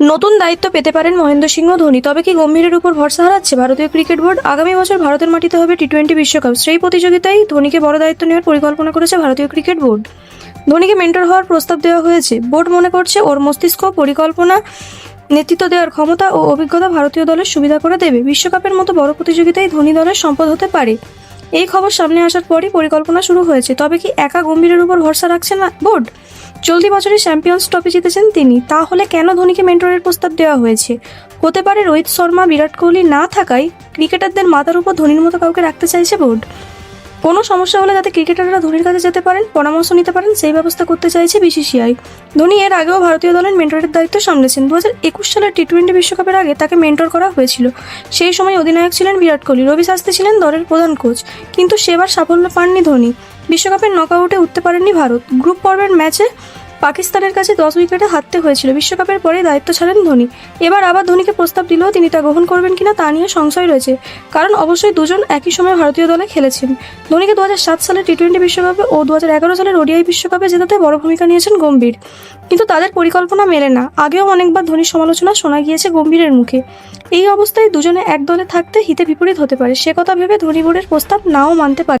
নতুন দায়িত্ব পেতে পারেন মহেন্দ্র সিংহ ধোনি। তবে কি গম্ভীরের উপর ভরসা হারাচ্ছে? ভারতীয় ক্রিকেট বোর্ড আগামী বছর ভারতের মাটিতে হবে টি টোয়েন্টি বিশ্বকাপ। সেই প্রতিযোগিতায় ধোনিকে বড় দায়িত্ব নেওয়ার পরিকল্পনা করেছে ভারতীয় ক্রিকেট বোর্ড। ধোনিকে মেন্টর হওয়ার প্রস্তাব দেওয়া হয়েছে। বোর্ড মনে করছে ওর মস্তিষ্ক, পরিকল্পনা, নেতৃত্ব দেওয়ার ক্ষমতা ও অভিজ্ঞতা ভারতীয় দলের সুবিধা করে দেবে। বিশ্বকাপের মতো বড় প্রতিযোগিতায় ধোনি দলের সম্পদ হতে পারে। এই খবর সামনে আসার পরই পরিকল্পনা শুরু হয়েছে। তবে কি একা গম্ভীরের উপর ভরসা রাখছে না বোর্ড? চলতি বছরে চ্যাম্পিয়ন্স ট্রফি জিতেছেন তিনি। তাহলে কেন ধোনিকে মেন্টরের প্রস্তাব দেওয়া হয়েছে? হতে পারে রোহিত শর্মা, বিরাট কোহলি না থাকায় ক্রিকেটারদের মাথার উপর ধোনির মতো কাউকে রাখতে চাইছে বোর্ড। কোনো সমস্যা হলে যাতে ক্রিকেটাররা ধোনির কাছে যেতে পারেন, পরামর্শ নিতে পারেন, সেই ব্যবস্থা করতে চাইছে বিসিসিআই। ধোনি এর আগেও ভারতীয় দলের মেন্টরের দায়িত্ব সামলেছেন। দু হাজার একুশ সালের টি টোয়েন্টি বিশ্বকাপের আগে তাকে মেন্টর করা হয়েছিল। সেই সময় অধিনায়ক ছিলেন বিরাট কোহলি। রবি শাস্ত্রী ছিলেন দলের প্রধান কোচ। কিন্তু সেবার সাফল্য পাননি ধোনি। বিশ্বকাপের নকআউটে উঠতে পারেননি ভারত। গ্রুপ পর্বের ম্যাচে পাকিস্তানের কাছে দশ উইকেটে হারতে হয়েছিল। বিশ্বকাপের পরে দায়িত্ব ছাড়েন ধোনি। এবার আবার ধোনিকে প্রস্তাব দিলেও তিনি তা গ্রহণ করবেন কিনা তা নিয়ে সংশয় রয়েছে। কারণ অবশ্যই দুজন একই সময় ভারতীয় দলে খেলেছেন। ধোনিকে দু সালে টি টোয়েন্টি বিশ্বকাপে ও দু সালের ওডিআই বিশ্বকাপে জেতাতে বড় ভূমিকা নিয়েছেন গম্ভীর। কিন্তু তাদের পরিকল্পনা মেলে না। আগেও অনেকবার ধোনির সমালোচনা শোনা গিয়েছে গম্ভীরের মুখে। এই অবস্থায় দুজনে এক দলে থাকতে হিতে বিপরীত হতে পারে। সে কথা ভেবে ধোনি বোর্ডের প্রস্তাব নাও মানতে পারে